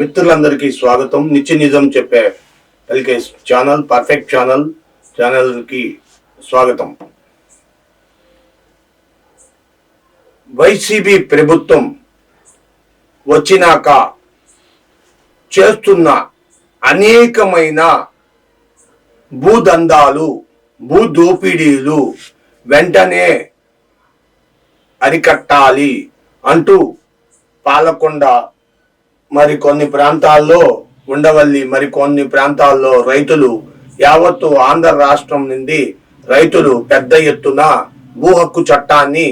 మిత్రులందరికీ స్వాగతం. నిత్య నిజం చెప్పే పలికే ఛానల్ పర్ఫెక్ట్ ఛానల్ ఛానల్కి స్వాగతం. వైసీపీ ప్రభుత్వం వచ్చినాక చేస్తున్న అనేకమైన భూదందాలు భూ దోపిడీలు వెంటనే అరికట్టాలి అంటూ పాలకొండ మరి కొన్ని ప్రాంతాల్లో ఉండవల్లి మరి కొన్ని ప్రాంతాల్లో రైతులు యావత్తు ఆంధ్ర రాష్ట్రం నుండి రైతులు పెద్ద ఎత్తున భూ హక్కు చట్టాన్ని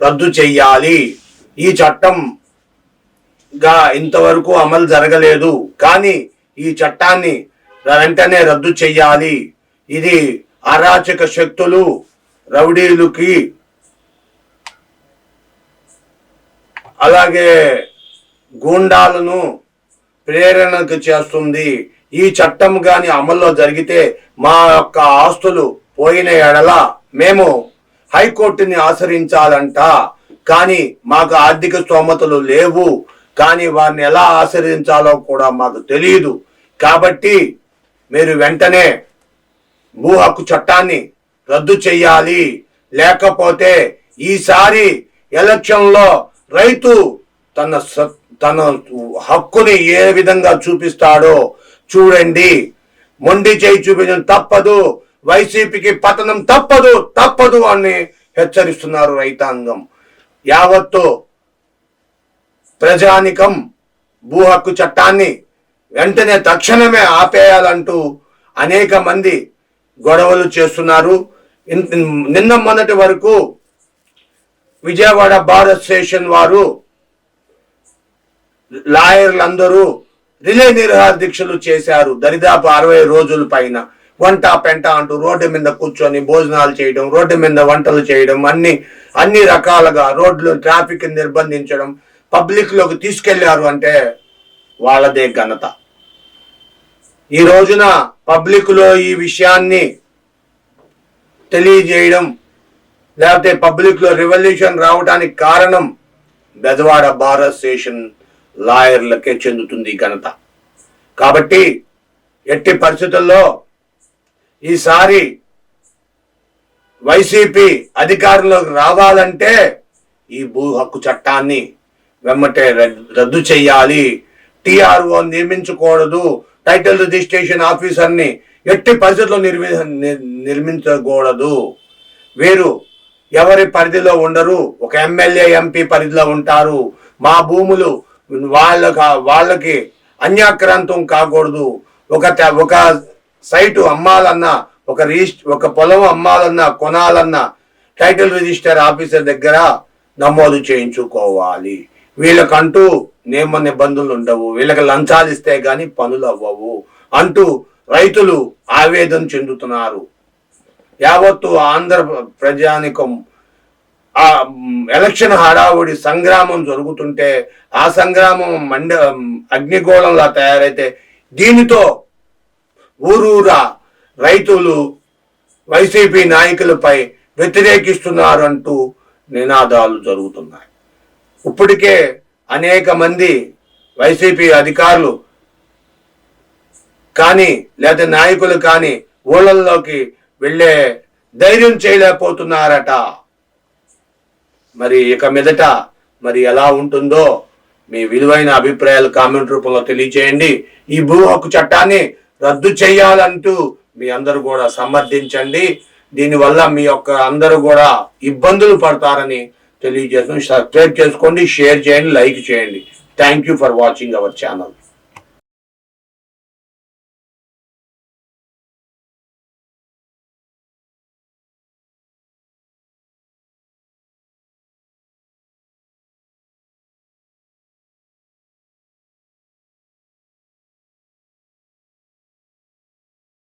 రద్దు చేయాలి ఈ చట్టం గా ఇంతవరకు అమలు జరగలేదు. కానీ ఈ చట్టాన్ని వెంటనే రద్దు చేయాలి ఇది అరాచక శక్తులు రౌడీలకి అలాగే గూండాలను ప్రేరణకు చేస్తుంది. ఈ చట్టం గాని అమల్లో జరిగితే మా యొక్క ఆస్తులు పోయిన ఎడల మేము హైకోర్టుని ఆశ్రయించాలంట. కానీ మాకు ఆర్థిక స్తోమతలు లేవు. కానీ వారిని ఎలా ఆశ్రయించాలో కూడా మాకు తెలియదు కాబట్టి మీరు వెంటనే భూ హక్కు చట్టాన్ని రద్దు చేయాలి లేకపోతే ఈసారి ఎలక్షన్లో రైతు తన స- తన హక్కుని ఏ విధంగా చూపిస్తాడో చూడండి. మొండి చేయి చూపించడం తప్పదు. వైసీపీకి పతనం తప్పదు తప్పదు అని హెచ్చరిస్తున్నారు రైతాంగం. యావత్తు ప్రజానికం భూ హక్కు చట్టాన్ని వెంటనే తక్షణమే ఆపేయాలంటూ అనేక మంది గొడవలు చేస్తున్నారు. నిన్న మొన్నటి వరకు విజయవాడ భారత్ స్టేషన్ వారు లాయర్లు అందరూ రిలే నిరహార దీక్షలు చేశారు. దరిదాపు అరవై రోజుల పైన వంట పెంట అంటూ రోడ్డు మీద కూర్చొని భోజనాలు చేయడం రోడ్డు మీద వంటలు చేయడం అన్ని అన్ని రకాలుగా రోడ్లు ట్రాఫిక్ నిర్బంధించడం పబ్లిక్లోకి తీసుకెళ్ళారు అంటే వాళ్ళదే ఘనత. ఈ రోజున పబ్లిక్లో ఈ విషయాన్ని తెలియజేయడం లేకపోతే పబ్లిక్లో రివల్యూషన్ రావడానికి కారణం బెదవాడ భారత్ స్టేషన్ లాయర్లకే చెందుతుంది ఘనత. కాబట్టి ఎట్టి పరిస్థితుల్లో ఈసారి వైసీపీ అధికారంలోకి రావాలంటే ఈ భూ హక్కు చట్టాన్ని వెమ్మటే రద్దు చేయాలి. టీఆర్ఓ నిర్మించకూడదు టైటిల్ రిజిస్ట్రేషన్ ఆఫీసర్ని ఎట్టి పరిస్థితుల్లో నిర్మి నిర్మించకూడదు. వీరు ఎవరి పరిధిలో ఉండరు? ఒక ఎమ్మెల్యే ఎంపీ పరిధిలో ఉంటారు. మా భూములు వాళ్ళకి వాళ్ళకి అన్యాక్రాంతం కాకూడదు. ఒక ఒక సైటు అమ్మాలన్నా ఒక రిజిస్ట్ ఒక పొలం అమ్మాలన్నా కొనాలన్నా టైటిల్ రిజిస్టర్ ఆఫీసర్ దగ్గర నమోదు చేయించుకోవాలి. వీళ్ళకంటూ నియమ నిబంధనలు ఉండవు. వీళ్ళకి లంచాలు ఇస్తే గాని పనులు అవ్వవు అంటూ రైతులు ఆవేదన చెందుతున్నారు. యావత్తు ఆంధ్ర ప్రజానికం ఆ ఎలక్షన్ హడావుడి సంగ్రామం జరుగుతుంటే ఆ సంగ్రామం మండ అగ్నిగోళంలా తయారైతే దీనితో ఊరూరా రైతులు వైసీపీ నాయకులపై వ్యతిరేకిస్తున్నారు అంటూ నినాదాలు జరుగుతున్నాయి. ఇప్పటికే అనేక మంది వైసీపీ అధికారులు కానీ లేదా నాయకులు కానీ ఊళ్ళల్లోకి వెళ్ళే ధైర్యం చేయలేకపోతున్నారట. మరి ఇక మీదట మరి ఎలా ఉంటుందో మీ విలువైన అభిప్రాయాలు కామెంట్ రూపంలో తెలియచేయండి. ఈ భూ హక్కు చట్టాన్ని రద్దు చేయాలంటూ మీ అందరూ కూడా సమర్థించండి. దీనివల్ల మీ యొక్క అందరూ కూడా ఇబ్బందులు పడతారని తెలియజేసుకుని సబ్స్క్రైబ్ చేసుకోండి షేర్ చేయండి లైక్ చేయండి. Thank you for watching our channel